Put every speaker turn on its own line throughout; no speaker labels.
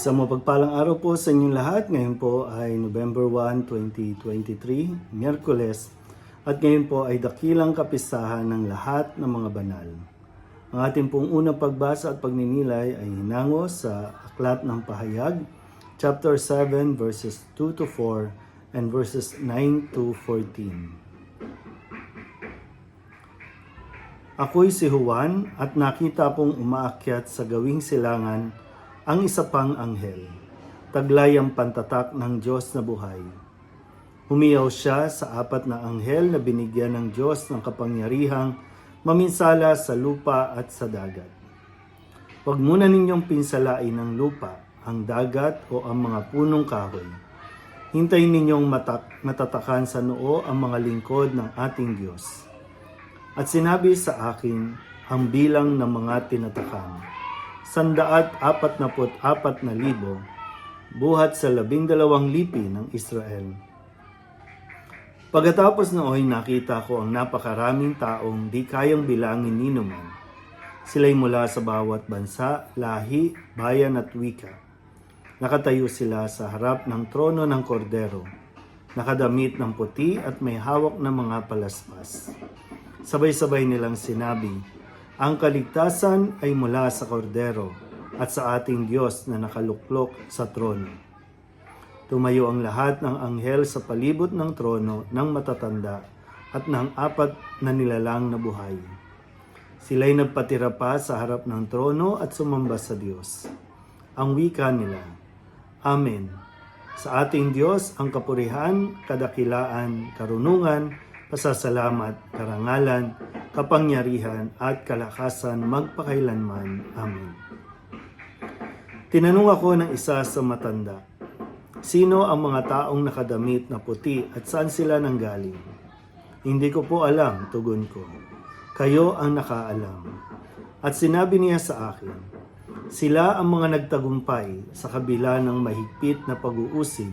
Isang mapagpalang araw po sa inyong lahat. Ngayon po ay November 1, 2023, Miyerkules. At ngayon po ay dakilang kapistahan ng lahat ng mga banal. Ang ating pong unang pagbasa at pagninilay ay hinango sa Aklat ng Pahayag, chapter 7, verses 2 to 4 and verses 9 to 14. Ako'y si Juan at nakita kong umaakyat sa gawing silangan ang isa pang anghel. Taglay ang pantatak ng Diyos na buhay. Humiyaw siya sa apat na anghel na binigyan ng Diyos ng kapangyarihang maminsala sa lupa at sa dagat. Huwag muna ninyong pinsalain ng lupa, ang dagat o ang mga punong kahoy. Hintayin ninyong matak- matatakan sa noo ang mga lingkod ng ating Diyos. At sinabi sa akin ang bilang ng mga tinatakan. Sandaat apat na libo, buhat sa labing dalawang lipi ng Israel. Pagkatapos nooy nakita ko ang napakaraming taong di kayang bilangin ni naman. Sila'y mula sa bawat bansa, lahi, bayan at wika. Nakatayo sila sa harap ng trono ng kordero, nakadamit ng puti at may hawak na mga palaspas. Sabay-sabay nilang sinabi, Ang kaligtasan ay mula sa kordero at sa ating Diyos na nakaluklok sa trono. Tumayo ang lahat ng anghel sa palibot ng trono ng matatanda at ng apat na nilalang na buhay. Sila'y nagpatira pa sa harap ng trono at sumamba sa Diyos. Ang wika nila, Amen. Sa ating Diyos ang kapurihan, kadakilaan, karunungan, pasasalamat, karangalan, kapangyarihan at kalakasan magpakailanman. Amen. Tinanong ako ng isa sa matanda, Sino ang mga taong nakadamit na puti at saan sila nanggaling? Hindi ko po alam, tugon ko. Kayo ang nakaalam. At sinabi niya sa akin, sila ang mga nagtagumpay sa kabila ng mahigpit na pag-uusig.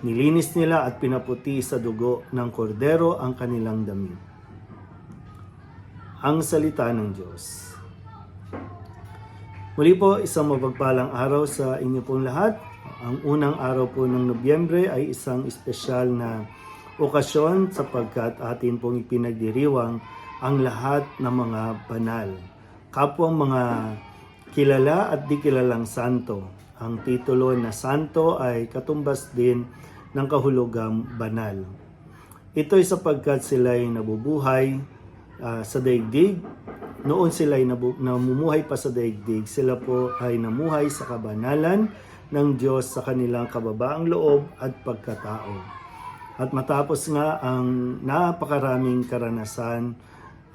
Nilinis nila at pinaputi sa dugo ng kordero ang kanilang damit. Ang salita ng Diyos. Muli po, isang mapagpalang araw sa inyo pong lahat. Ang unang araw po ng Nobyembre ay isang espesyal na okasyon sapagkat atin pong ipinagdiriwang ang lahat ng mga banal. Kapwa mga kilala at di kilalang santo. Ang titulo na santo ay katumbas din ng kahulugang banal. Ito ay sapagkat sila ay nabubuhay ah, sa daigdig. Noon sila ay namumuhay pa sa daigdig, sila po ay namuhay sa kabanalan ng Diyos sa kanilang kababaang loob at pagkatao. At matapos nga ang napakaraming karanasan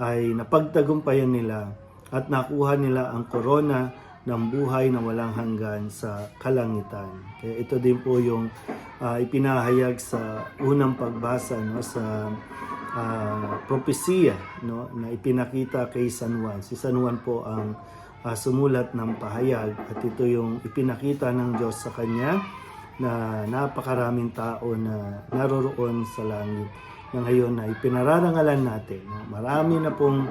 ay napagtagumpayan nila at nakuha nila ang korona ng buhay na walang hanggan sa kalangitan. Kaya ito din po yung ah, ipinahayag sa unang pagbasa no sa ah, propesiya no na ipinakita kay San Juan. Si San Juan po ang ah, sumulat ng pahayag at ito yung ipinakita ng Diyos sa kanya na napakaraming tao na naroroon sa langit na ngayon ay pinararangalan natin. Marami na pong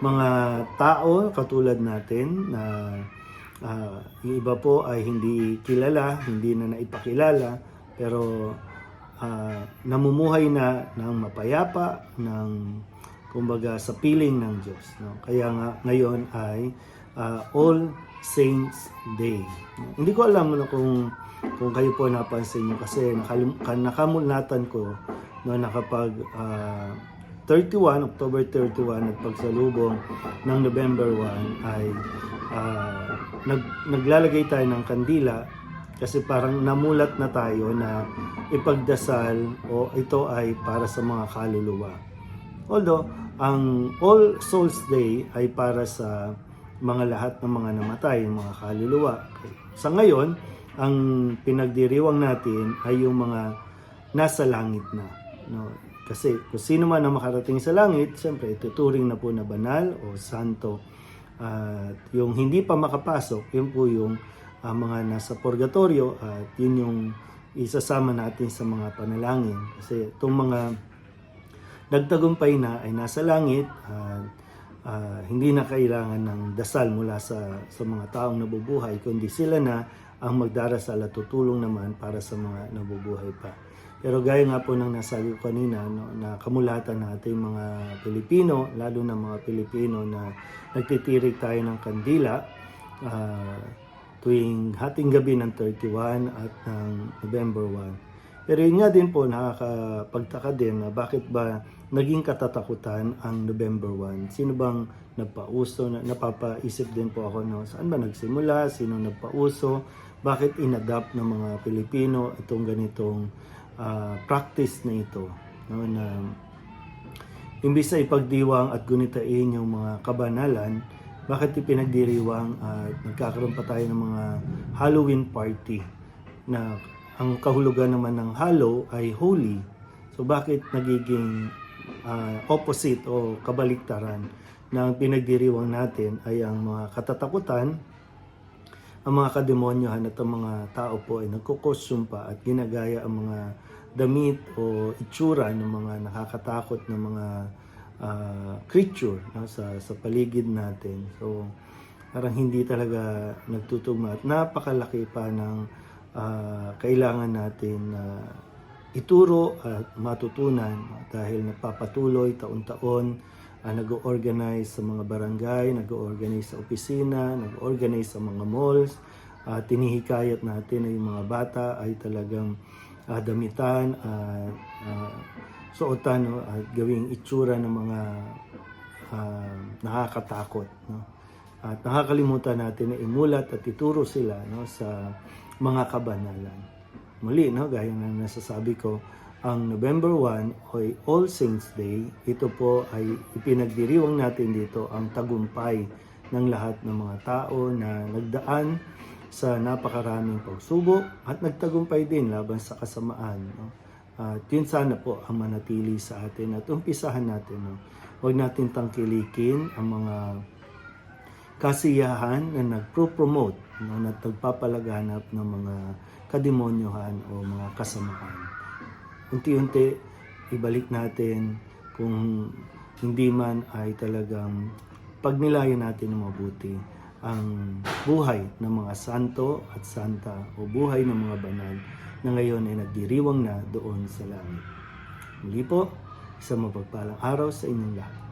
mga tao katulad natin na ah, yung iba po ay hindi kilala, hindi na naipakilala, pero ah, namumuhay na ng mapayapa, ng kumbaga sa piling ng Diyos. No? Kaya nga ngayon ay ah, All Saints Day. Hindi ko alam no, kung kung kayo po napansin nyo kasi nakamulatan ko no, na kapag ah, 31, October 31 at pagsalubong ng November 1 ay ah, nag, naglalagay tayo ng kandila kasi parang namulat na tayo na ipagdasal o ito ay para sa mga kaluluwa. Although, ang All Souls Day ay para sa mga lahat ng mga namatay, mga kaluluwa. Sa ngayon, ang pinagdiriwang natin ay yung mga nasa langit na. No? Kasi kung sino man ang makarating sa langit, siyempre ituturing na po na banal o santo. At yung hindi pa makapasok, yun po yung ah, mga nasa purgatorio at yun yung isasama natin sa mga panalangin. Kasi itong mga nagtagumpay na ay nasa langit at ah, hindi na kailangan ng dasal mula sa, sa mga taong nabubuhay, kundi sila na ang magdarasal at tutulong naman para sa mga nabubuhay pa. Pero gaya nga po ng nasabi ko kanina, no, na kamulatan natin mga Pilipino, lalo na mga Pilipino na nagtitirik tayo ng kandila ah, tuwing hating gabi ng 31 at ng November 1. Pero yun nga din po, nakakapagtaka din na bakit ba naging katatakutan ang November 1? Sino bang nagpauso? Na, napapaisip din po ako, no? saan ba nagsimula? Sino nagpauso? Bakit inadapt ng mga Pilipino itong ganitong ah, practice na ito? No? Na imbis na ipagdiwang at gunitain yung mga kabanalan, bakit ipinagdiriwang at nagkakaroon pa tayo ng mga Halloween party na ang kahulugan naman ng Hallow ay holy. So bakit nagiging ah, opposite o kabaliktaran na ang pinagdiriwang natin ay ang mga katatakutan, ang mga kademonyohan at ang mga tao po ay nagkukostume pa at ginagaya ang mga damit o itsura ng mga nakakatakot na mga ah, creature no, sa, sa paligid natin. So, parang hindi talaga nagtutugma at napakalaki pa ng ah, kailangan natin na ituro at matutunan dahil napapatuloy taon-taon ah, nag-organize sa mga barangay, nag-organize sa opisina, nag-organize sa mga malls, ah, tinihikayat natin na yung mga bata ay talagang ah, damitan at ah, suotan no, at gawing itsura ng mga ah, nakakatakot. No? At nakakalimutan natin na imulat at ituro sila no, sa mga kabanalan. Muli, no, gaya ng nasasabi ko, ang November 1 o All Saints Day, ito po ay ipinagdiriwang natin dito ang tagumpay ng lahat ng mga tao na nagdaan sa napakaraming pagsubok at nagtagumpay din laban sa kasamaan. No? At yun sana po ang manatili sa atin at umpisahan natin. No? Huwag natin tangkilikin ang mga kasiyahan na nagpro-promote no, na nagpapalaganap ng mga kademonyohan o mga kasamaan. Unti-unti, ibalik natin kung hindi man ay talagang pagnilayan natin ng mabuti ang buhay ng mga santo at santa o buhay ng mga banal na ngayon ay nagdiriwang na doon sa langit. Muli po, isang mapagpalang araw sa inyong lahat.